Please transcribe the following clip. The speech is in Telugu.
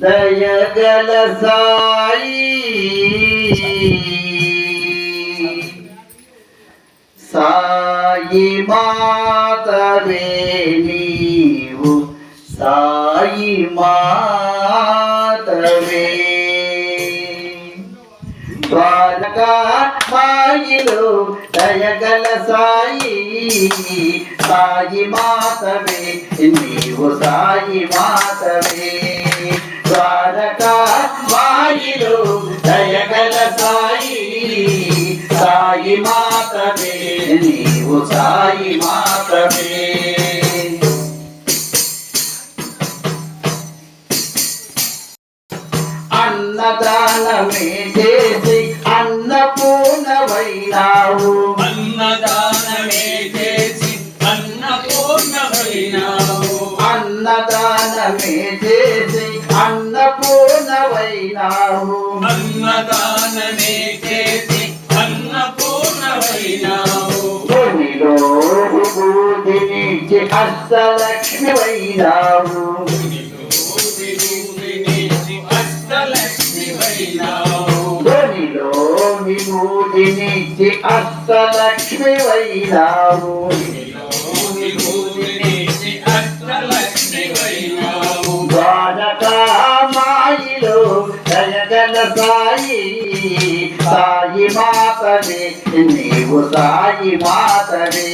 దయగల సాయి. సాయి మాతవే నీవు. సాయి మాతవే ద్వారకా దయగల సాయి. సాయి మాతవే నీవు. సాయి మాతవే సాయి మాతవే నీవు సాయి మాతవే అన్నదానమే చేసి అన్నపూర్ణమైనావు. అన్నదానమే చేసి అన్నపూర్ణమైనావు. అన్నదానమే చేసి అన్నపూర్ణమైనావు. అన్నదానమే చేసి అష్టలక్ష్మివైనావు. అష్టలక్ష్మివైనావు. ధ్వనిలో విభూతినిచ్చి అష్టలక్ష్మివైనావు. అష్టలక్ష్మివైనావు ద్వారకామాయిలో దయగల సాయి. సాయి మాతవే నీవు సాయి మాతవే